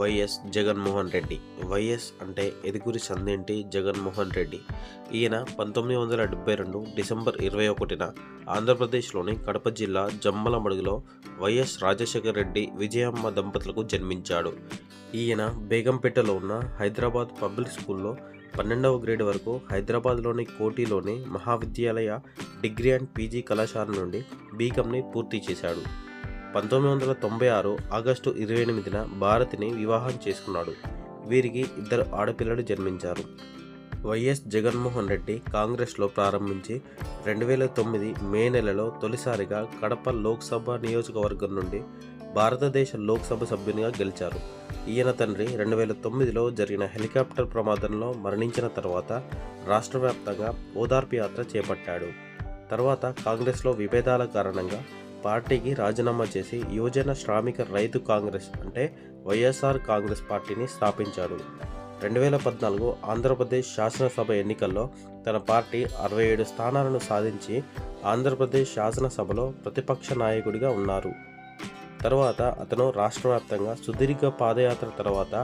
YS Jaganmohan Reddy. YS అంటే ఎదుగురి సందేంటి జగన్మోహన్ రెడ్డి. ఈయన పంతొమ్మిది వందల డెబ్బై రెండు డిసెంబర్ ఇరవై ఒకటిన ఆంధ్రప్రదేశ్లోని కడప జిల్లా జమ్మలమడుగులో వైఎస్ రాజశేఖర రెడ్డి విజయమ్మ దంపతులకు జన్మించాడు. ఈయన బేగంపేటలో ఉన్న హైదరాబాద్ పబ్లిక్ స్కూల్లో పన్నెండవ గ్రేడ్ వరకు హైదరాబాద్లోని కోటిలోని మహావిద్యాలయ డిగ్రీ అండ్ పీజీ కళాశాల నుండి బీకాంని పూర్తి చేశాడు. పంతొమ్మిది వందల తొంభై ఆరు ఆగస్టు ఇరవై ఎనిమిదిన భారతిని వివాహం చేసుకున్నాడు. వీరికి ఇద్దరు ఆడపిల్లలు జన్మించారు. వైఎస్ జగన్మోహన్ రెడ్డి కాంగ్రెస్లో ప్రారంభించి రెండు వేల తొమ్మిది మే నెలలో తొలిసారిగా కడప లోక్సభ నియోజకవర్గం నుండి భారతదేశ లోక్సభ సభ్యునిగా గెలిచారు. ఈయన తండ్రి రెండు వేల తొమ్మిదిలో జరిగిన హెలికాప్టర్ ప్రమాదంలో మరణించిన తర్వాత రాష్ట్ర వ్యాప్తంగా ఓదార్పు యాత్ర చేపట్టాడు. తర్వాత కాంగ్రెస్లో విభేదాల కారణంగా పార్టీకి రాజీనామా చేసి యువజన శ్రామిక రైతు కాంగ్రెస్ అంటే వైఎస్ఆర్ కాంగ్రెస్ పార్టీని స్థాపించాడు. రెండు వేల పద్నాలుగు ఆంధ్రప్రదేశ్ శాసనసభ ఎన్నికల్లో తన పార్టీ అరవై ఏడు స్థానాలను సాధించి ఆంధ్రప్రదేశ్ శాసనసభలో ప్రతిపక్ష నాయకుడిగా ఉన్నారు. తర్వాత అతను రాష్ట్ర వ్యాప్తంగా సుదీర్ఘ పాదయాత్ర తర్వాత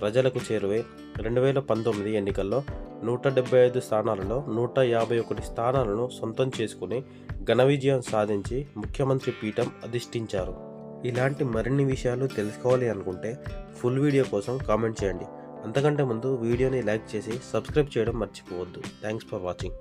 ప్రజలకు చేరువై రెండు వేల పంతొమ్మిది ఎన్నికల్లో నూట డెబ్బై ఐదు స్థానాలలో నూట యాభై ఒకటి స్థానాలను సొంతం చేసుకుని ఘన విజయం సాధించి ముఖ్యమంత్రి పీఠం అధిష్ఠించారు. ఇలాంటి మరిన్ని విషయాలు తెలుసుకోవాలి అనుకుంటే ఫుల్ వీడియో కోసం కామెంట్ చేయండి. అంతకంటే ముందు వీడియోని లైక్ చేసి సబ్స్క్రైబ్ చేయడం మర్చిపోవద్దు. Thanks for watching.